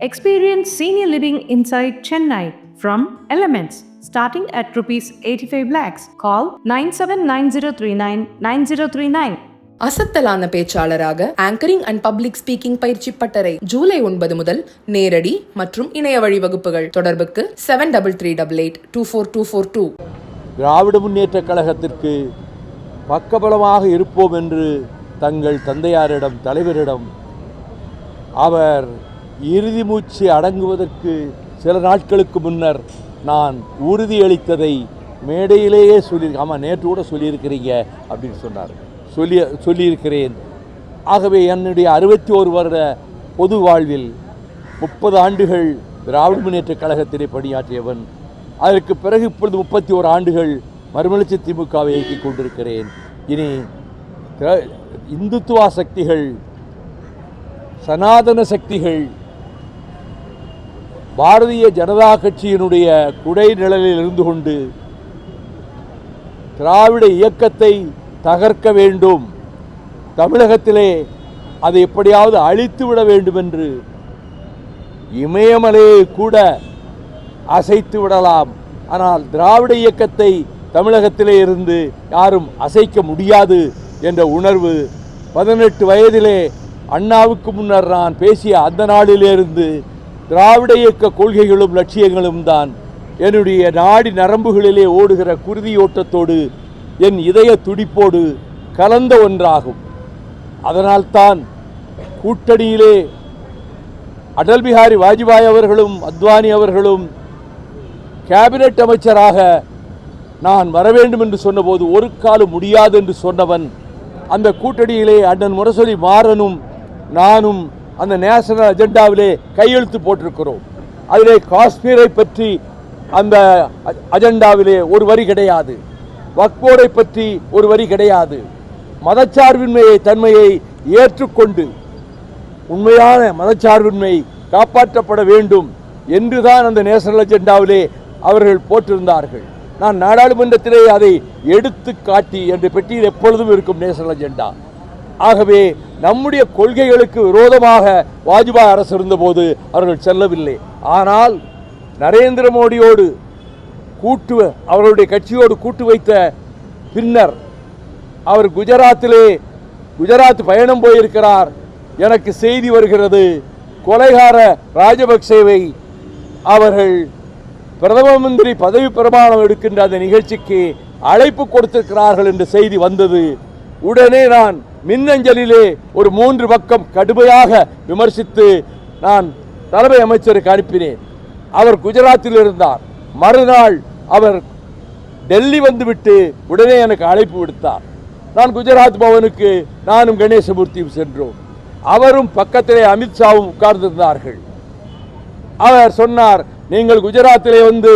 Experience senior living inside Chennai from Elements starting at rupees 85 lakhs. Call 979039 9039. அசத்தலான பேச்சாளராக anchoring and public speaking பயிற்சி பட்டறை ஜூலை ஒன்பது முதல் நேரடி மற்றும் இணைய வழி வகுப்புகள் தொடர்புக்கு seven double three double eight two four two four two Dravida Munnetra கழகத்திற்கு பக்கபலமாக இருப்போம் என்று தங்கள் தந்தையாரிடம் தலைவரிடம் அவர் இறுதி மூச்சு அடங்குவதற்கு சில நாட்களுக்கு முன்னர் நான் உறுதியளித்ததை மேடையிலேயே சொல்லியிருக்கேன் ஆமாம் நேற்று கூட சொல்லியிருக்கிறீங்க அப்படின்னு சொன்னார். சொல்லி சொல்லியிருக்கிறேன். ஆகவே என்னுடைய அறுபத்தி ஒரு வருட பொது வாழ்வில் முப்பது ஆண்டுகள் திராவிட முன்னேற்ற கழகத்திலே பணியாற்றியவன் அதற்கு பிறகு இப்பொழுது முப்பத்தி ஓரு ஆண்டுகள் மறுமலர்ச்சி திமுகவை இயக்கிக் கொண்டிருக்கிறேன். இனி இந்துத்துவா சக்திகள் சனாதன சக்திகள் பாரதிய ஜனதா கட்சியினுடைய குடை நிழலில் இருந்து கொண்டு திராவிட இயக்கத்தை தகர்க்க வேண்டும். தமிழகத்திலே அதை எப்படியாவது அழித்து விட வேண்டும் என்று இமயமலையை கூட அசைத்து விடலாம். ஆனால் திராவிட இயக்கத்தை தமிழகத்திலே இருந்து யாரும் அசைக்க முடியாது என்ற உணர்வு பதினெட்டு வயதிலே அண்ணாவுக்கு முன்னர் நான் பேசிய அந்த நாளிலிருந்து திராவிட இயக்க கொள்கைகளும் லட்சியங்களும் தான் என்னுடைய நாடி நரம்புகளிலே ஓடுகிற குருதியோட்டத்தோடு என் இதய துடிப்போடு கலந்த ஒன்றாகும். அதனால்தான் கூட்டணியிலே அடல் பிஹாரி வாஜ்பாய் அவர்களும் அத்வானி அவர்களும் கேபினெட் அமைச்சராக நான் வர வேண்டும் என்று சொன்னபோது ஒரு காலம் முடியாது என்று சொன்னவன் அந்த கூட்டணியிலே அண்ணன் முரசொலி மாறனும் நானும் அந்த நேஷனல் அஜெண்டாவிலே கையெழுத்து போட்டிருக்கிறோம். அதிலே காஷ்மீரை பற்றி அந்த அஜெண்டாவிலே ஒரு வரி கிடையாது. வக்போரை பற்றி ஒரு வரி கிடையாது. மதச்சார்பின்மையை தன்மையை ஏற்றுக்கொண்டு உண்மையான மதச்சார்பின்மை காப்பாற்றப்பட வேண்டும் என்றுதான் அந்த நேஷனல் அஜெண்டாவிலே அவர்கள் போட்டிருந்தார்கள். நான் நாடாளுமன்றத்திலே அதை எடுத்து காட்டி என்ற பெட்டியில் எப்பொழுதும் இருக்கும் நேஷனல் அஜெண்டா. ஆகவே நம்முடைய கொள்கைகளுக்கு விரோதமாக வாஜ்பாய் அரசு இருந்தபோது அவர்கள் செல்லவில்லை. ஆனால் நரேந்திர மோடியோடு கூட்டு அவர்களுடைய கட்சியோடு கூட்டு வைத்த பின்னர் அவர் குஜராத்திலே குஜராத் பயணம் போயிருக்கிறார். எனக்கு செய்தி வருகிறது கொலைகார ராஜபக்சேவை அவர்கள் பிரதம மந்திரி பதவி பிரமாணம் எடுக்கின்ற அந்த நிகழ்ச்சிக்கு அழைப்பு கொடுத்திருக்கிறார்கள் என்ற செய்தி வந்தது. உடனே நான் மின்னஞ்சலிலே ஒரு மூன்று பக்கம் கடுமையாக விமர்சித்து நான் தலைமை அமைச்சருக்கு அனுப்பினேன். அவர் குஜராத்தில் இருந்தார். மறுநாள் அவர் டெல்லி வந்துவிட்டு உடனே எனக்கு அழைப்பு விடுத்தார். நான் குஜராத் பவனுக்கு நானும் கணேசமூர்த்தியும் சென்றோம். அவரும் பக்கத்திலே அமித்ஷாவும் உட்கார்ந்திருந்தார்கள். அவர் சொன்னார் நீங்கள் குஜராத்திலே வந்து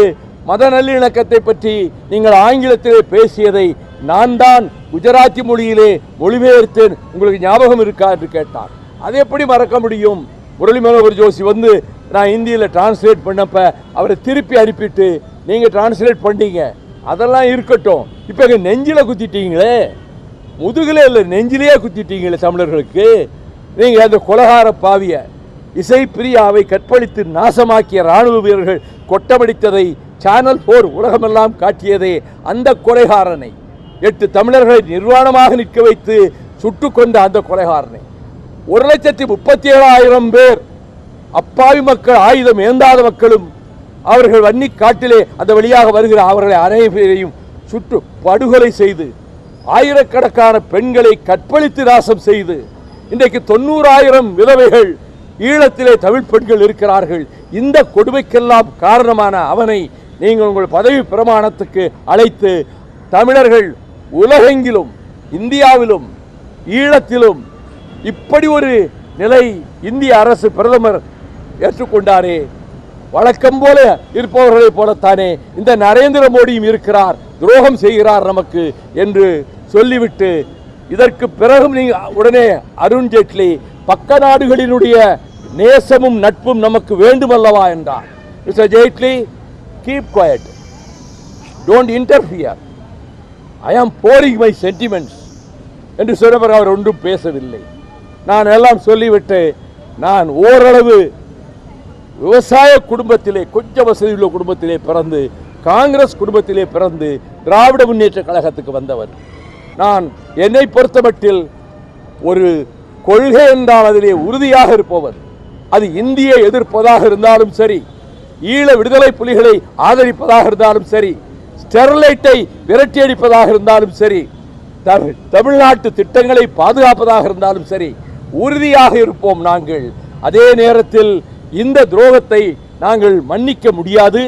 மத நல்லிணக்கத்தை பற்றி நீங்கள் ஆங்கிலத்திலே பேசியதை நான் தான் குஜராத்தி மொழியிலே மொழிபெயர்த்தேன். உங்களுக்கு ஞாபகம் இருக்கா என்று கேட்டார். அதை எப்படி மறக்க முடியும்? முரளி மனோகர் ஜோஷி வந்து நான் இந்தியில் டிரான்ஸ்லேட் பண்ணப்ப அவரை திருப்பி அனுப்பிட்டு நீங்கள் டிரான்ஸ்லேட் பண்ணீங்க. அதெல்லாம் இருக்கட்டும். இப்போ எங்கள் நெஞ்சில் குத்திட்டீங்களே. முதுகில் இல்லை நெஞ்சிலேயே குத்திட்டீங்களே தமிழர்களுக்கு. நீங்கள் அந்த கொலகார பாவியை இசை பிரியாவை கற்பழித்து நாசமாக்கிய ராணுவ வீரர்கள் கொட்டமடித்ததை சேனல் போர் உலகமெல்லாம் காட்டியதே அந்த கொலைகாரனை. எட்டு தமிழர்களை நிர்வாணமாக நிற்க வைத்து சுட்டுக்கொண்ட அந்த கொலைகாரனை. ஒரு லட்சத்தி முப்பத்தி ஏழாயிரம் பேர் அப்பாவி மக்கள் ஆயுதம் ஏந்தாத மக்களும் அவர்கள் வன்னி காட்டிலே அந்த வழியாக வருகிற அவர்களை அனைவரையும் சுட்டு படுகொலை செய்து ஆயிரக்கணக்கான பெண்களை கற்பழித்து நாசம் செய்து இன்றைக்கு தொண்ணூறாயிரம் விதவைகள் ஈழத்திலே தமிழ் பெண்கள் இருக்கிறார்கள். இந்த கொடுமைக்கெல்லாம் காரணமான அவனை நீங்கள் உங்கள் பதவி பிரமாணத்துக்கு அழைத்து தமிழர்கள் உலகெங்கிலும் இந்தியாவிலும் ஈழத்திலும் இப்படி ஒரு நிலை இந்திய அரசு பிரதமர் ஏற்றுக்கொண்டாரே. வழக்கம் போல இருப்பவர்களைப் போலத்தானே இந்த நரேந்திர மோடியும் இருக்கிறார் துரோகம் செய்கிறார் நமக்கு என்று சொல்லிவிட்டு இதற்கு பிறகும் நீங்கள் உடனே அருண் ஜேட்லி பக்க நாடுகளினுடைய நேசமும் நட்பும் நமக்கு வேண்டுமல்லவா என்றார். Mister Jaitley keep quiet don't interfere I am boring my sentiments என்று சொன்னவர் அவர் ஒன்றும் பேசவில்லை. நான் எல்லாம் சொல்லிவிட்டு நான் ஓரளவு விவசாய குடும்பத்திலே கொஞ்சம் வசதி உள்ள குடும்பத்திலே பிறந்து காங்கிரஸ் குடும்பத்திலே பிறந்து திராவிட முன்னேற்ற கழகத்துக்கு வந்தவர். நான் என்னை பொறுத்தமட்டில் ஒரு கொள்கை என்றால் அதிலே உறுதியாக இருப்பவர். அது இந்தியை எதிர்ப்பதாக இருந்தாலும் சரி ஈழ விடுதலை புலிகளை ஆதரிப்பதாக இருந்தாலும் சரி ஸ்டெர்லைட்டை விரட்டியடிப்பதாக இருந்தாலும் சரி தமிழ் தமிழ்நாட்டு திட்டங்களை பாதுகாப்பதாக இருந்தாலும் சரி உறுதியாக இருப்போம் நாங்கள். அதே நேரத்தில் இந்த துரோகத்தை நாங்கள் மன்னிக்க முடியாது.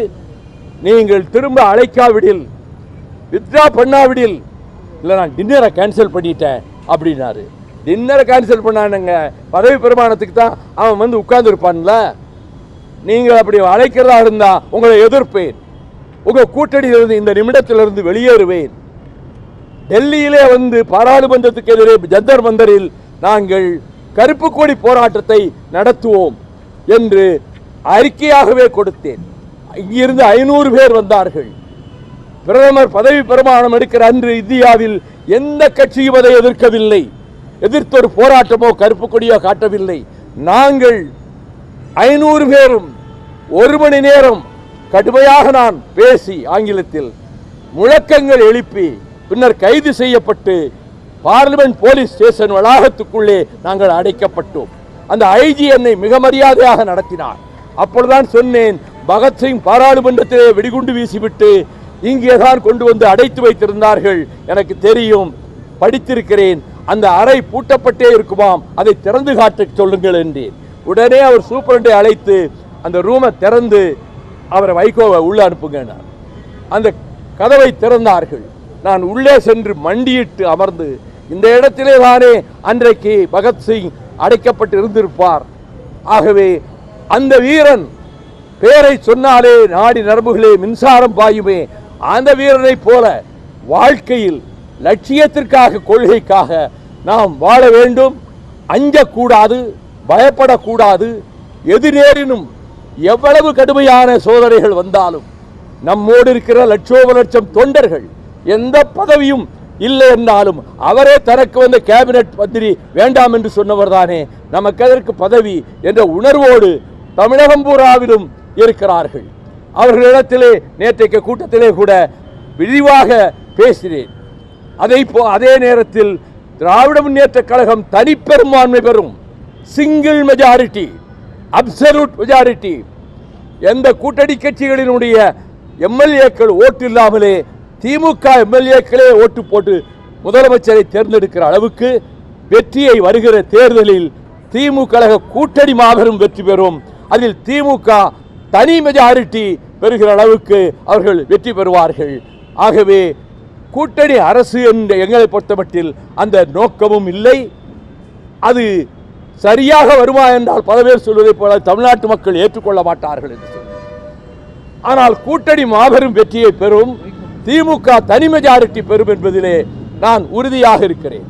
நீங்கள் திரும்ப அழைக்காவிடில் வித்ரா பண்ணாவிடில் இல்லை நான் டின்னரை கேன்சல் பண்ணிட்டேன் அப்படின்னாரு. டின்னரை கேன்சல் பண்ணானுங்க. பதவி பிரமாணத்துக்கு தான் அவன் வந்து உட்கார்ந்துருப்பான்ல. நீங்கள் அப்படி அழைக்கிறதா இருந்தால் உங்களை எதிர்ப்பேன். உங்கள் கூட்டணியிலிருந்து இந்த நிமிடத்திலிருந்து வெளியேறுவேன். டெல்லியிலே வந்து பாராளுமன்றத்துக்கு எதிரே ஜந்தர் மந்தரில் நாங்கள் கருப்பு கொடி போராட்டத்தை நடத்துவோம் என்று அறிக்கையாகவே கொடுத்தேன். இங்கிருந்து ஐநூறு பேர் வந்தார்கள். பிரதமர் பதவி பிரமாணம் எடுக்கிற அன்று இந்தியாவில் எந்த கட்சியும் அதை எதிர்க்கவில்லை. எதிர்த்தொரு போராட்டமோ கருப்பு கொடியோ காட்டவில்லை. நாங்கள் ஐநூறு பேரும் ஒரு மணி நேரம் கடுமையாக நான் பேசி ஆங்கிலத்தில் முழக்கங்கள் எழுப்பி பின்னர் கைது செய்யப்பட்டு பார்லிமெண்ட் போலீஸ் ஸ்டேஷன் வளாகத்துக்குள்ளே நாங்கள் அடைக்கப்பட்டோம். அந்த ஐஜி என்னை மிக மரியாதையாக நடத்தினார். அப்பொழுதுதான் சொன்னேன் பகத்சிங் பாராளுமன்றத்திலே வெடிகுண்டு வீசிவிட்டு இங்கே தான் கொண்டு வந்து அடைத்து வைத்திருந்தார்கள். எனக்கு தெரியும் படித்திருக்கிறேன். அந்த அறை பூட்டப்பட்டே இருக்குமாம். அதை திறந்து காட்ட சொல்லுங்கள் என்றேன். உடனே அவர் சூப்பரண்டை அழைத்து அந்த ரூமை திறந்து அவரை வைகோவை உள்ள அனுப்புங்கன்னார் அந்த கதவை திறந்தார்கள். நான் உள்ளே சென்று மண்டியிட்டு அமர்ந்து இந்த இடத்திலே தானே அன்றைக்கு பகத்சிங் அடைக்கப்பட்டு இருந்திருப்பார் ஆகவே அந்த வீரன் பேரை சொன்னாலே நாடி நரம்புகளே மின்சாரம் பாயுமே. அந்த வீரனைப் போல வாழ்க்கையில் லட்சியத்திற்காக கொள்கைக்காக நாம் வாழ வேண்டும். அஞ்சக்கூடாது பயப்படக்கூடாது. எதிரேறினும் எவ்வளவு கடுமையான சோதனைகள் வந்தாலும் நம்மோடு இருக்கிற லட்சோப லட்சம் தொண்டர்கள் எந்த பதவியும் இல்லை என்றாலும் அவரே தனக்கு வந்த கேபினட் மந்திரி வேண்டாம் என்று சொன்னவர் தானே. நமக்கு எதற்கு பதவி என்ற உணர்வோடு தமிழகம் பூராவிலும் இருக்கிறார்கள். அவர்களிடத்திலே நேற்றைக்கு கூட்டத்திலே கூட விரிவாக பேசினேன். அதை போ அதே நேரத்தில் திராவிட முன்னேற்ற கழகம் தனிப்பெரும்பான்மை பெறும் சிங்கிள் மெஜாரிட்டி அப்சல்யூட் மெஜாரிட்டி எந்த கூட்டணி கட்சிகளினுடைய எம்எல்ஏக்கள் ஓட்டு இல்லாமலே திமுக எம்எல்ஏக்களே ஓட்டு போட்டு முதலமைச்சரை தேர்ந்தெடுக்கிற அளவுக்கு வெற்றியை வருகிற தேர்தலில் திமுக கூட்டணி மாபெரும் வெற்றி பெறும். அதில் திமுக தனி மெஜாரிட்டி பெறுகிற அளவுக்கு அவர்கள் வெற்றி பெறுவார்கள். ஆகவே கூட்டணி அரசு என்ற எங்களை பொறுத்தமட்டில் அந்த நோக்கமும் இல்லை. அது சரியாக வருமா என்றால் பல பேர் சொல்வதைப் போல தமிழ்நாட்டு மக்கள் ஏற்றுக்கொள்ள மாட்டார்கள் என்று ஆனால் கூட்டணி மாபெரும் வெற்றியை பெறும் திமுக தனி மெஜாரிட்டி பெறும் என்பதிலே நான் உறுதியாக இருக்கிறேன்.